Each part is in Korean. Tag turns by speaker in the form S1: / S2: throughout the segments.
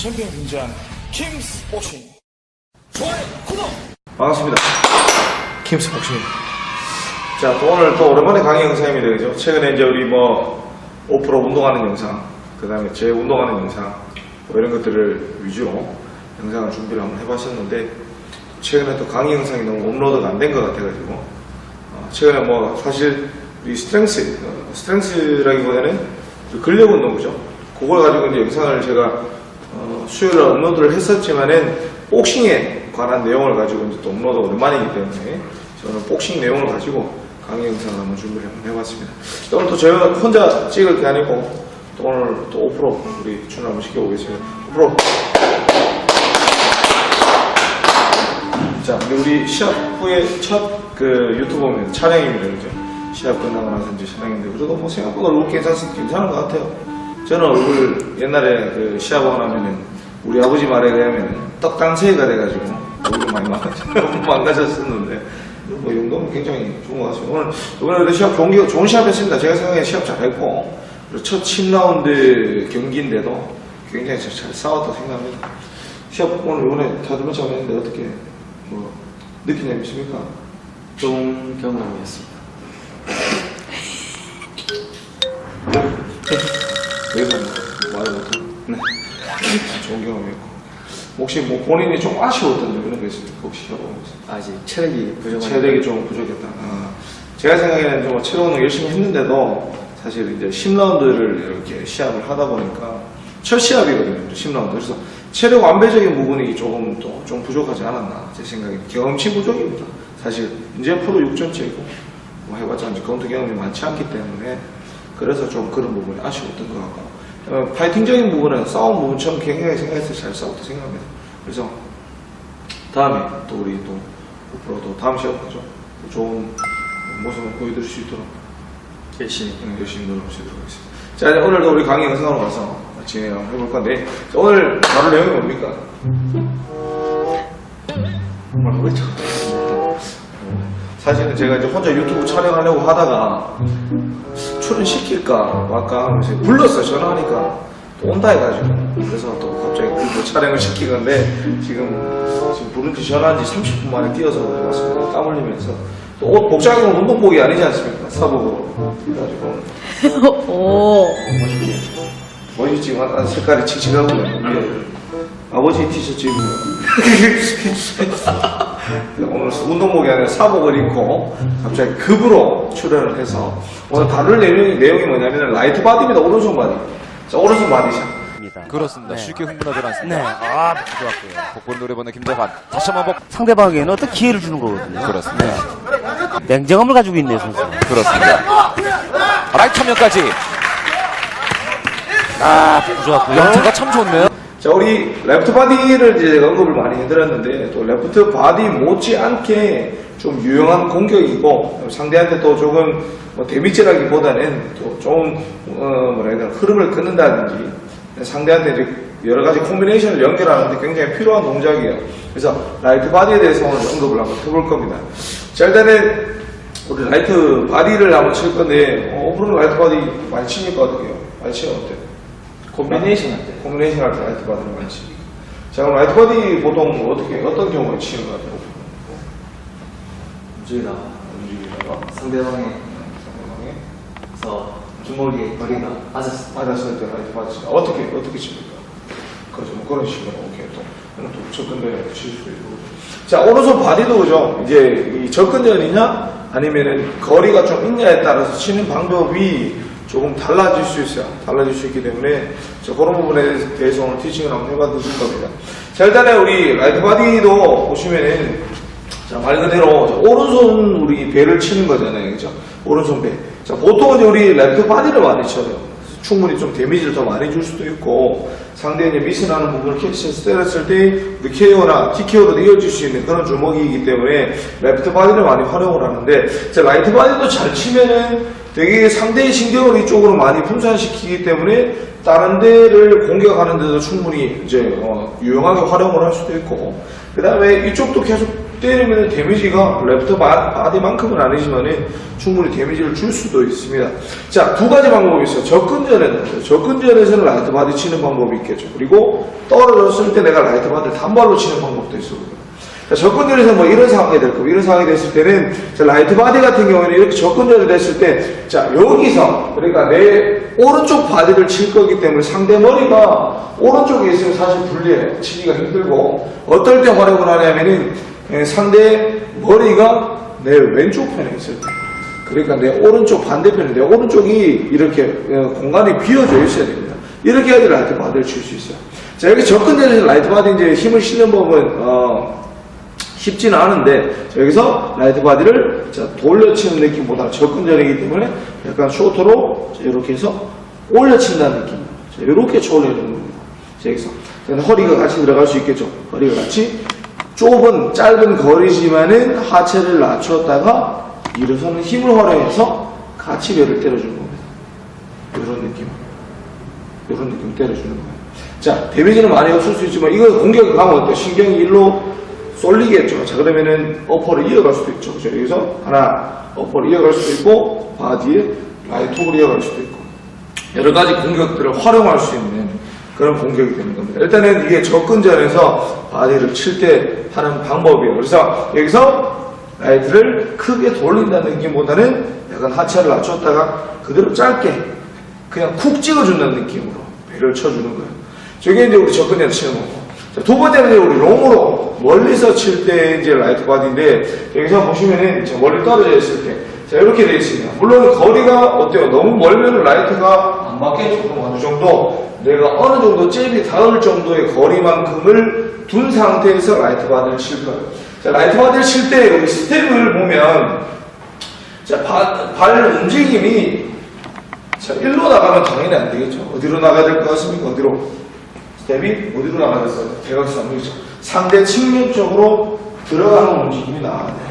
S1: 챔피언 등장 킹스 복싱 좋아요 구독
S2: 반갑습니다. 킴스 복싱입니다. 자, 또 오늘 또 오랜만에 강의 영상입니다. 그죠? 최근에 이제 우리 뭐, 오프로 운동하는 영상, 그 다음에 제 운동하는 영상, 뭐 이런 것들을 위주로 영상을 준비를 한번 해봤었는데, 최근에 또 강의 영상이 너무 업로드가 안 된 것 같아가지고, 어, 최근에 뭐, 사실 우리 스트렝스, 어, 스트렝스라기보다는 그 근력 운동이죠. 그걸 가지고 이제 영상을 제가 어, 수요일에 업로드를 했었지만은 복싱에 관한 내용을 가지고 이제 또 업로드 오랜만이기 때문에 저는 복싱 내용을 가지고 강의 영상을 한번 준비를 한번 해봤습니다. 또 오늘 또 제가 혼자 찍을 게 아니고 또 오늘 또 오프로 우리 춘 한번 시켜보겠습니다. 오프로. 자, 우리 시합 후에 첫 그 유튜브입니다. 촬영입니다. 그죠? 시합 끝나고 나서 이제 촬영인데 그래도 뭐 생각보다 얼굴 괜찮, 괜찮은 것 같아요. 저는 얼굴 옛날에 그 시합하고 나면은 우리 아버지 말에 의하면 떡당새가 돼가지고 얼굴 많이 망가져, 망가졌었는데 뭐이 정도면 굉장히 좋은 것 같습니다. 오늘 이번에 그래도 시합 좋은, 기- 좋은 시합 했습니다. 제가 생각에 시합 잘했고 그리고 첫 10라운드 경기인데도 굉장히 잘, 잘 싸웠다 생각합니다. 시합 오늘 이번에 다들 match 했는데 어떻게 뭐점 있습니까?
S3: 좋은 경험이었습니다.
S2: 여기서 말을 못하고 네. 좋은 경험이었고 혹시 뭐 본인이 좀 아쉬웠던 점 이런 거 있습니까? 혹시
S3: 아직 체력이 부족한
S2: 체력이 좀 부족했다. 아, 제가 생각에는 좀 체력 운동 열심히 했는데도 사실 이제 10라운드를 이렇게 시합을 하다 보니까 첫 시합이거든요. 10라운드. 그래서 체력 완배적인 부분이 조금 또 좀 부족하지 않았나 제 생각에 경험치 부족입니다. 사실 이제 프로 6전째이고 뭐 해봤자 이제 검토 경험이 많지 않기 때문에 그래서 좀 그런 부분이 아쉬웠던 것 같고 어, 파이팅적인 부분은 싸움 부분처럼 굉장히 생각해서 잘 싸웠다 생각합니다. 그래서 다음에 또 우리 또 앞으로 또 다음 시합까지 좋은 모습을 보여드릴 수 있도록
S3: 열심히
S2: 응, 열심히 노력하시도록 하겠습니다. 자, 이제 오늘도 우리 강의 영상으로 가서 진행을 해볼 건데 자, 오늘 다룰 내용이 뭡니까?
S3: 모르겠죠.
S2: 사실은 제가 이제 혼자 유튜브 촬영하려고 하다가 출연시킬까 말까 하면서 불렀어요. 전화하니까 또 온다 해가지고 그래서 또 갑자기 또 촬영을 시키는데 지금 지금 부른 지 전화한 지 30분 만에 뛰어서 왔습니다. 땀 흘리면서 또 옷 복장이 운동복이 아니지 않습니까? 사복으로 그래가지고
S4: 오.
S2: 멋있지? 멋있지? 아, 색깔이 칙칙하고요. 위에 아버지 티셔츠 입으면 오늘 운동복이 아니라 사복을 입고 갑자기 급으로 출연을 해서 오늘 다룰 내용이, 내용이 뭐냐면 라이트 바디입니다. 오른손 바디. 자, 오른손 바디샷.
S5: 그렇습니다.
S4: 네.
S5: 쉽게 흥분하지 않습니다.
S4: 네.
S5: 아, 좋았고요. 복권 노래보는 김대환. 다시 한번 복.
S4: 상대방에게는 어떤 기회를 주는 거거든요.
S5: 그렇습니다.
S4: 네. 냉정함을 가지고 있네요, 선수.
S5: 그렇습니다. 라이트 화면까지.
S4: 아, 좋았고요.
S5: 영타가 참 좋네요.
S2: 자, 우리 레프트 바디를 이제 언급을 많이 해드렸는데, 또 레프트 바디 못지않게 좀 유용한 공격이고, 상대한테 또 조금 뭐 데미지라기보다는 또 좀, 어, 뭐라 해야 되나, 흐름을 끊는다든지, 상대한테 이제 여러 가지 콤비네이션을 연결하는데 굉장히 필요한 동작이에요. 그래서 라이트 바디에 대해서 오늘 언급을 한번 해볼 겁니다. 자, 일단은 우리 라이트 바디를 한번 칠 건데, 어, 오프로는 라이트 바디 많이 칩니까? 어떻게요? 많이 치면 어때요?
S3: 콤비네이션 할 때.
S2: 콤비네이션 할 때 라이트 바디를 많이 칩니까? 자, 그럼 라이트 바디 보통 어떻게, 어떤 경우에 치는 것 같아요?
S3: 움직이다가
S2: 움직이다가
S3: 상대방의
S2: 상대방에
S3: 서 주먹이 거리가 맞았을 때
S2: 맞았을 때 라이트 바디 치 어떻게, 어떻게 칩니까? 그렇죠. 뭐 그런 식으로, 오케이. 또, 그럼 또 접근전에 칠 수도 있고. 자, 오른손 바디도 그죠? 이제 이 접근전이냐, 아니면은 거리가 좀 있냐에 따라서 치는 방법이 조금 달라질 수 있어요. 달라질 수 있기 때문에, 저 그런 부분에 대해서 오늘 티칭을 한번 해봐드릴 겁니다. 자, 일단은 우리 라이트 바디도 보시면은, 자, 말 그대로 저 오른손 우리 배를 치는 거잖아요. 그죠? 오른손 배. 자, 보통 이제 우리 레프트 바디를 많이 쳐요. 충분히 좀 데미지를 더 많이 줄 수도 있고, 상대의 이제 미스나는 부분을 캐치해서 때렸을 때, 우리 KO나 TKO로 이어질 수 있는 그런 주먹이기 때문에, 레프트 바디를 많이 활용을 하는데, 자, 라이트 바디도 잘 치면은 되게 상대의 신경을 이쪽으로 많이 분산시키기 때문에, 다른 데를 공격하는 데도 충분히 이제, 어, 유용하게 활용을 할 수도 있고, 그 다음에 이쪽도 계속 때리면 데미지가 레프트 바- 바디만큼은 아니지만은 충분히 데미지를 줄 수도 있습니다. 자, 두 가지 방법이 있어요. 접근전에는, 접근전에서는 라이트 바디 치는 방법이 있겠죠. 그리고 떨어졌을 때 내가 라이트 바디를 단발로 치는 방법도 있어요. 자, 접근전에서 뭐 이런 상황이 될 거고, 이런 상황이 됐을 때는, 자, 라이트 바디 같은 경우에는 이렇게 접근전이 됐을 때, 자, 여기서, 그러니까 내 오른쪽 바디를 칠 거기 때문에 상대 머리가 오른쪽에 있으면 사실 불리해요. 치기가 힘들고, 어떨 때 활용을 하냐면은, 예, 상대 머리가 내 왼쪽 편에 있을 때. 그러니까 내 오른쪽 반대편에, 내 오른쪽이 이렇게 어, 공간이 비어져 있어야 됩니다. 이렇게 해야지 라이트 바디를 칠 수 있어요. 자, 여기 접근전에서 라이트 바디 이제 힘을 실는 법은, 어, 쉽지는 않은데 자, 여기서 라이트 바디를 자, 돌려치는 느낌보다 접근전이기 때문에 약간 쇼트로 자, 이렇게 해서 올려친다는 느낌. 자, 이렇게 초올려주는 겁니다. 자, 여기서. 자, 허리가 같이 들어갈 수 있겠죠. 허리가 같이. 좁은 짧은 거리지만은 하체를 낮췄다가 일어서는 힘을 활용해서 같이 배를 때려주는 겁니다. 이런 느낌. 이런 느낌 때려주는 거예요 자 데미지는 많이 없을 수 있지만 이거 공격이 가면 어때요? 신경이 일로 쏠리겠죠. 자, 그러면은 어퍼를 이어갈 수도 있죠. 그죠? 여기서 하나, 어퍼를 이어갈 수도 있고, 바디에 라이트업을 이어갈 수도 있고, 여러 가지 공격들을 활용할 수 있는 그런 공격이 되는 겁니다. 일단은 이게 접근전에서 바디를 칠 때 하는 방법이에요. 그래서 여기서 라이트를 크게 돌린다는 느낌보다는 약간 하체를 낮췄다가 그대로 짧게 그냥 쿡 찍어준다는 느낌으로 배를 쳐주는 거예요. 저게 이제 우리 접근전에서 치는 거고. 자, 두 번째는 우리 롱으로 멀리서 칠 때 이제 라이트 바디인데 여기서 보시면은 멀리 떨어져 있을 때 자, 이렇게 되어 있습니다. 물론 거리가 어때요? 너무 멀면 라이트가 안 맞게 조금 어느 정도 내가 어느 정도 잽이 닿을 정도의 거리만큼을 둔 상태에서 라이트 바디를 칠 거예요. 자, 라이트 바디를 칠 때 여기 스텝을 보면 자, 바- 발 움직임이 자, 일로 나가면 당연히 안 되겠죠. 어디로 나가야 될 것 같습니까? 어디로? 스텝이 어디로 나가겠어요? 대각선 보이죠? 상대 측면 쪽으로 들어가는 움직임이 나와야 돼요.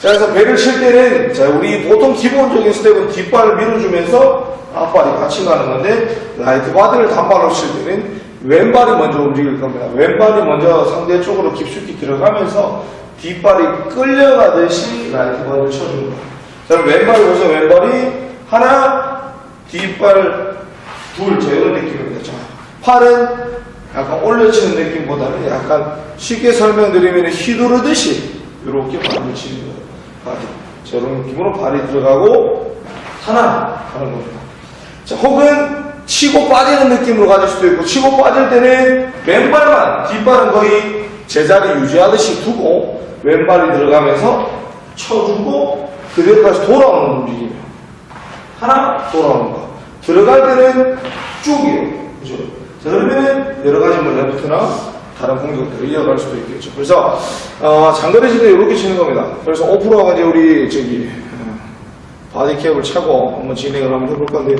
S2: 자, 그래서 배를 칠 때는, 자, 우리 보통 기본적인 스텝은 뒷발을 밀어주면서 앞발이 같이 가는 건데, 라이트 바디를 단발로 칠 때는 왼발이 먼저 움직일 겁니다. 왼발이 먼저 상대 쪽으로 깊숙이 들어가면서 뒷발이 끌려가듯이 라이트 바디를 거예요. 자, 왼발을 보세요. 왼발이 하나, 뒷발 둘, 자, 이런 느낌입니다. 자, 팔은 약간 올려치는 느낌보다는 약간 쉽게 설명드리면 휘두르듯이 이렇게 발을 치는 거예요. 발이. 자, 이런 느낌으로 발이 들어가고 하나 하는 겁니다. 자, 혹은 치고 빠지는 느낌으로 가질 수도 있고, 치고 빠질 때는 왼발만, 뒷발은 거의 제자리 유지하듯이 두고, 왼발이 들어가면서 쳐주고, 그대로 다시 돌아오는 움직임이에요. 하나, 돌아오는 거. 들어갈 때는 쭉이에요. 그죠? 자, 그러면 여러 가지 뭐 레프트나 다른 공격들을 이어갈 수도 있겠죠. 그래서, 어, 장거리 시대 이렇게 치는 겁니다. 그래서 오프로가 이제 우리, 저기, 어, 바디캡을 차고 한번 진행을 한번 해볼 건데,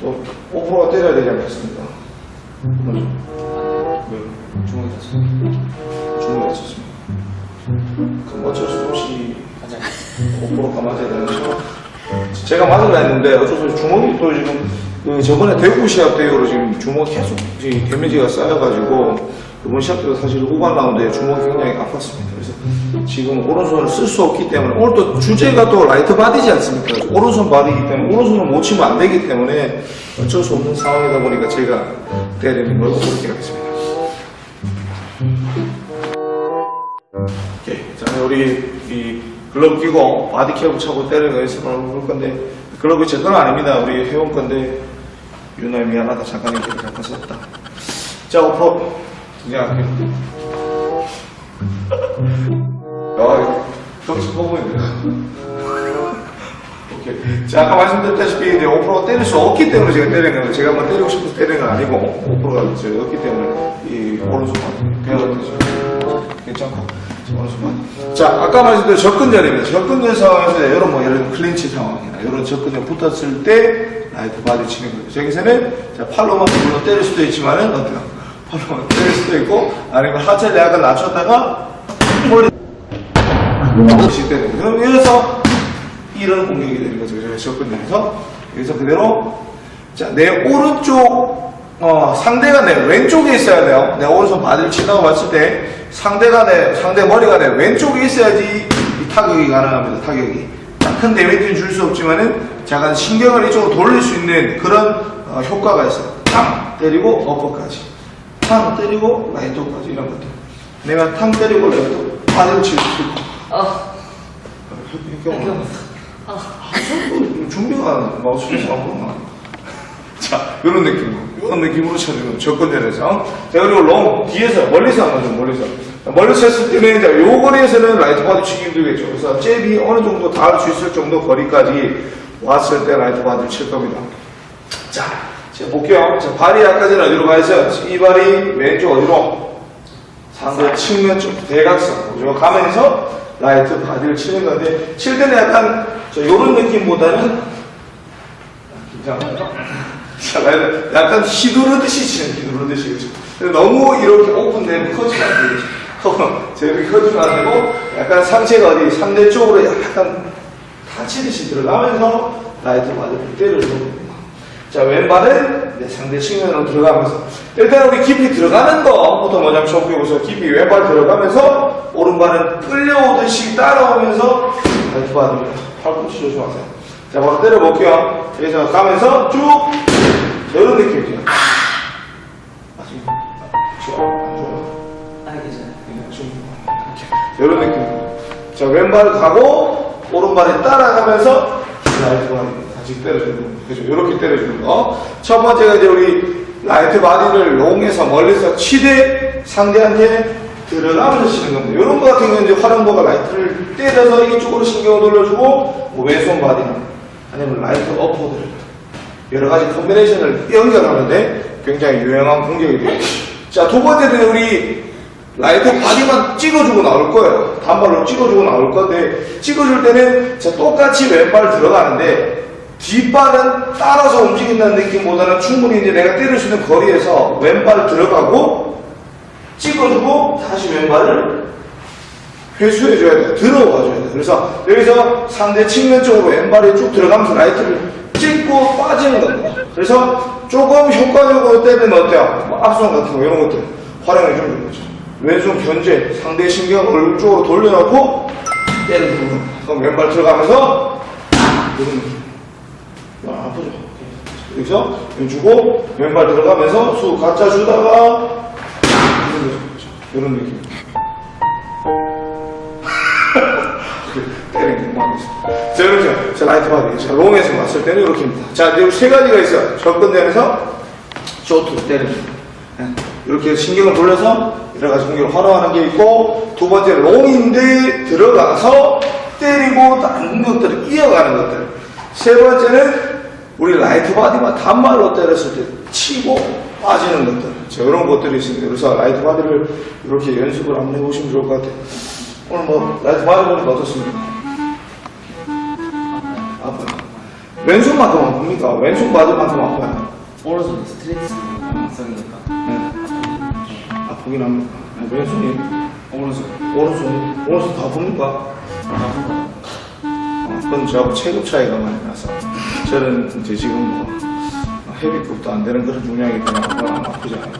S2: 또, 오프로가 때려야 되지 않겠습니까? 네,
S3: 주먹이 졌어.
S2: 주문을 했었습니다. 그럼 어쩔 수 없이 오프로가 맞아야 되는 거죠. 제가 맞으려 했는데 어쩔 수 없이 주먹이 또 지금 그 저번에 대구 시합 때 이후로 지금 주먹 계속 이 데미지가 쌓여가지고 이번 시합 때도 사실 후반 라운드에 주먹이 굉장히 아팠습니다. 그래서 지금 오른손을 쓸 수 없기 때문에 오늘 또 주제가 또 라이트 바디지 않습니까? 오른손 바디이기 때문에 오른손을 못 치면 안 되기 때문에 어쩔 수 없는 상황이다 보니까 제가 때리는 걸 그렇게 하겠습니다. 오케이. 자, 우리 이 글러브 끼고 바디 캡을 차고 때리는 거 연습을 볼 건데 글러브 제 건 아닙니다. 우리 회원 건데 유나야 미안하다. 잠깐 이렇게 잠깐 썼다. 자, 오프 등장할게요. 야, 덩치 커 보이네요. 오케이. 자, 아까 말씀드렸다시피 이제 오프로가 때릴 수 없기 때문에 제가 때리는 거예요. 제가 뭐 때리고 싶어서 때리는 건 아니고 오프로가 없기 때문에 이 오른손 배워가지고 괜찮고 자, 아까 말씀드린 접근전입니다. 접근전 상황에서 이런 뭐 이런 클린치 상황이나 이런 접근전 붙었을 때 라이트 바디 치는 거죠. 저기서는 자, 팔로만 물론 때릴 수도 있지만은 어때요? 팔로만 때릴 수도 있고 아니면 하체를 약간 낮췄다가 홀리 때리는 거예요. 그럼 여기서 이런 공격이 되는 거죠. 접근전에서 여기서 그대로 자, 내 오른쪽 어, 상대가 내 왼쪽에 있어야 돼요. 내 오른손 바디를 치다고 봤을 때 상대 간에, 상대 머리 간에 왼쪽에 있어야지 이 타격이 가능합니다. 타격이. 큰 데미지는 줄 수 없지만은 약간 신경을 이쪽으로 돌릴 수 있는 그런 어, 효과가 있어요. 탕! 때리고 어퍼까지. 탕! 때리고 라이트까지 이런 것들. 내가 탕 때리고 라이트 바디를 칠 수 있고.
S3: 아,
S2: 이렇게 하면 준비가 마우스에서 안 보나. 자, 이런 느낌. 이런 느낌으로 쳐주면 접근전에서. 자, 그리고 롱, 뒤에서, 멀리서 한번 좀, 멀리서. 자, 멀리서 했을 때는, 이제 요 거리에서는 라이트 바디 치기 힘들겠죠. 그래서 잽이 어느 정도 닿을 수 있을 정도 거리까지 왔을 때 라이트 바디를 칠 겁니다. 자, 자, 볼게요. 자, 발이 아까 전에 어디로 가 있어요? 이 발이 왼쪽 어디로? 상대 측면 쪽 대각선 그죠? 가면서 라이트 바디를 치는 건데 칠 때는 약간 저 요런 느낌보다는 긴장하죠? 약간 휘두르듯이 치는 휘두르듯이 그죠? 너무 이렇게 오픈되면 커지면 안. 저 이렇게 커지면 안 되고 약간 상체가 어디 상대 쪽으로 약간 다치듯이 들어가면서 라이트 바디를 때려주는 겁니다. 자, 왼발은 이제 상대 측면으로 들어가면서 일단 우리 깊이 들어가는 거부터 먼저 한번 쳐보고서 깊이 왼발 들어가면서 오른발은 끌려오듯이 따라오면서 라이트 바디를 팔꿈치 조심하세요. 자, 바로 때려볼게요. 여기서 가면서 쭉 자, 이런 느낌이죠. 맞습니까? 좋아, 안 좋아요?
S3: 아, 괜찮아요.
S2: 그냥 좀 이렇게 이런 느낌. 자 왼발 가고 오른발에 따라가면서 라이트 바디 다시 때려주는 거. 그죠? 이렇게 때려주는 거. 첫 번째가 이제 우리 라이트 바디를 롱에서 멀리서 치되 상대한테 들어가면서 치는 겁니다. 이런 거 같은 경우는 이제 활용도가 라이트를 때려서 이쪽으로 신경을 돌려주고 뭐 왼손 바디나 아니면 라이트 어퍼들 여러 가지 컨비네이션을 연결하는데 굉장히 유용한 공격이 돼요. 자, 두 번째는 우리 라이트 바디만 찍어주고 나올 거예요. 단발로 찍어주고 나올 건데, 찍어줄 때는 자, 똑같이 왼발 들어가는데, 뒷발은 따라서 움직인다는 느낌보다는 충분히 이제 내가 때릴 수 있는 거리에서 왼발 들어가고, 찍어주고, 다시 왼발을 회수해줘야 돼. 들어와줘야 돼. 그래서 여기서 상대 측면 쪽으로 왼발이 쭉 들어가면서 라이트를 찍고 빠지는 겁니다. 그래서 조금 효과적으로 때리면 어때요? 뭐 앞손 같은 거 이런 것들 활용해 주는 거죠. 왼손 견제, 상대 신경 얼굴 쪽으로 돌려놓고 때리는 겁니다. 그럼 왼발 들어가면서 이런 느낌. 아, 아프죠? 여기서 주고 왼발 들어가면서 수 갖다 주다가 이런 느낌. 때리는 거 있습니다. 자, 그렇죠. 자, 라이트 바디. 자, 롱에서 봤을 때는 이렇게입니다. 자, 이제 세 가지가 있어요. 접근되면서 쇼트 거. 예, 이렇게 신경을 돌려서 여러 가지 공격을 활용하는 게 있고, 두 번째 롱인데 들어가서 때리고 다른 것들을 이어가는 것들. 세 번째는 우리 라이트 바디만 단발로 때렸을 때 치고 빠지는 것들. 자, 이런 것들이 있습니다. 그래서 라이트 바디를 이렇게 연습을 한번 해보시면 좋을 것 같아요. 오늘 뭐 라이트 바디 보니까 어떻습니까? 왼손만큼 아픕니까? 왼손 바디만큼 아파요.
S3: 오른손 스트레스 성이니까.
S2: 네. 아프긴 합니까? 아니, 왼손이
S3: 오른손.
S2: 오른손 오른손 다 아픕니까? 어, 그건 저하고 체급 차이가 많이 나서 저는 이제 지금 뭐 헤비급도 안 되는 그런 중량이기 때문에 안 아프지 않아요.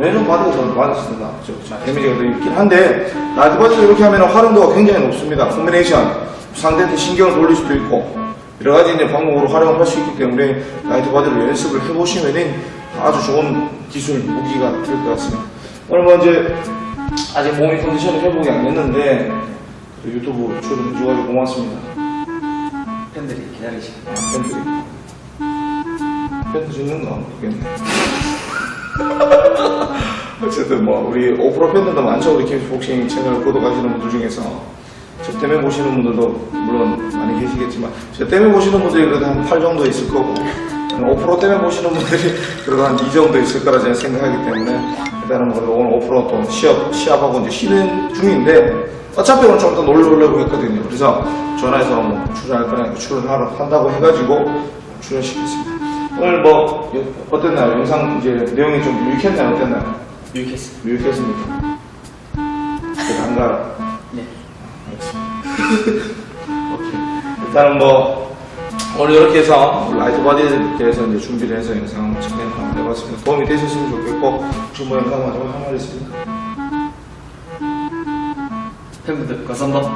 S2: 왼손 바디가 더 맞았습니다. 저, 자, 데미지가 더 있긴 한데 라이트 바디를 이렇게 하면 활용도가 굉장히 높습니다. 콤비네이션 상대한테 신경을 돌릴 수도 있고 여러 가지 이제 방법으로 활용을 할수 있기 때문에 라이트 바디를 연습을 해보시면은 아주 좋은 기술 무기가 될 것 같습니다. 오늘 뭐 이제 아직 몸이 컨디션을 회복이 안 됐는데 그 유튜브 출연해줘가지고 고맙습니다.
S3: 팬들이 기다리시고.
S2: 팬들이 팬들 죽는 거 모르겠네. 어쨌든 뭐 우리 오프로 팬들도 많죠 우리 킹스 복싱 채널 구독하시는 분들 중에서 저 때문에 보시는 분들도 물론 많이 계시겠지만 저 때문에 보시는 분들이 그래도 한 8 정도 있을 거고 오프로 때문에 보시는 분들이 그래도 한 2 정도 있을 거라 저는 생각하기 때문에 일단은 뭐 오늘 오프로 또 시합 시합하고 이제 쉬는 중인데 어차피 오늘 좀 더 놀려보려고 했거든요. 그래서 전화해서 뭐 출연할 거니까 출연하러 한다고 해가지고 출연시켰습니다. 오늘 뭐 여- 어땠나요? 영상 이제 내용이 좀 유익했나요? 어땠나요?
S3: 유익했어요.
S2: 유익했습니까? 안 가요.
S3: 네.
S2: 일단은 뭐 오늘 이렇게 해서 라이트 바디에 대해서 이제 준비를 해서 영상 촬영 한번 해봤습니다. 도움이 되셨으면 좋겠고 뭐 영상 마지막에 할말 있습니까?
S3: 팬분들 감사합니다.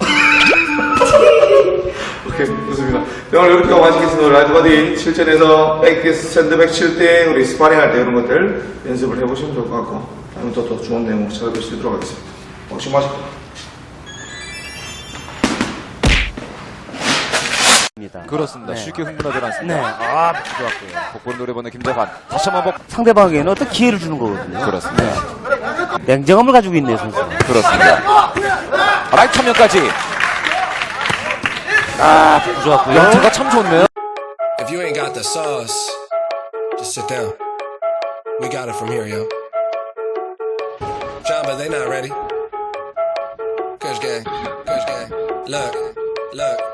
S2: 오케이, 좋습니다. 자, 오늘 이렇게 맛있겠습니다. 라이브바디 실전에서 백기스 샌드백 칠 때 우리 스파링 할 때 이런 것들 연습을 해보시면 좋을 것 같고, 다음에 또, 또 좋은 내용 찾아뵐 수 있도록 하겠습니다. 혹시 마시고.
S4: 입니다.
S5: 그렇습니다.
S4: 네.
S5: 쉽게 흥분하지
S4: 네.
S5: 않습니다.
S4: 아, 좋았고요.
S5: 복권 노래번호 김재환. 다시 한번 복.
S4: 상대방에게는 어떤 기회를 주는 거거든요.
S5: 그렇습니다.
S4: 냉정함을 가지고 있네요, 선수.
S5: 그렇습니다. 라이트 화면까지.
S4: 아, 좋았고요.
S5: 연타가 참 좋네요.
S6: If you ain't got the sauce, just sit down. We got it from here, yo. But they not ready. Kush gang, Kush gang. Look, look.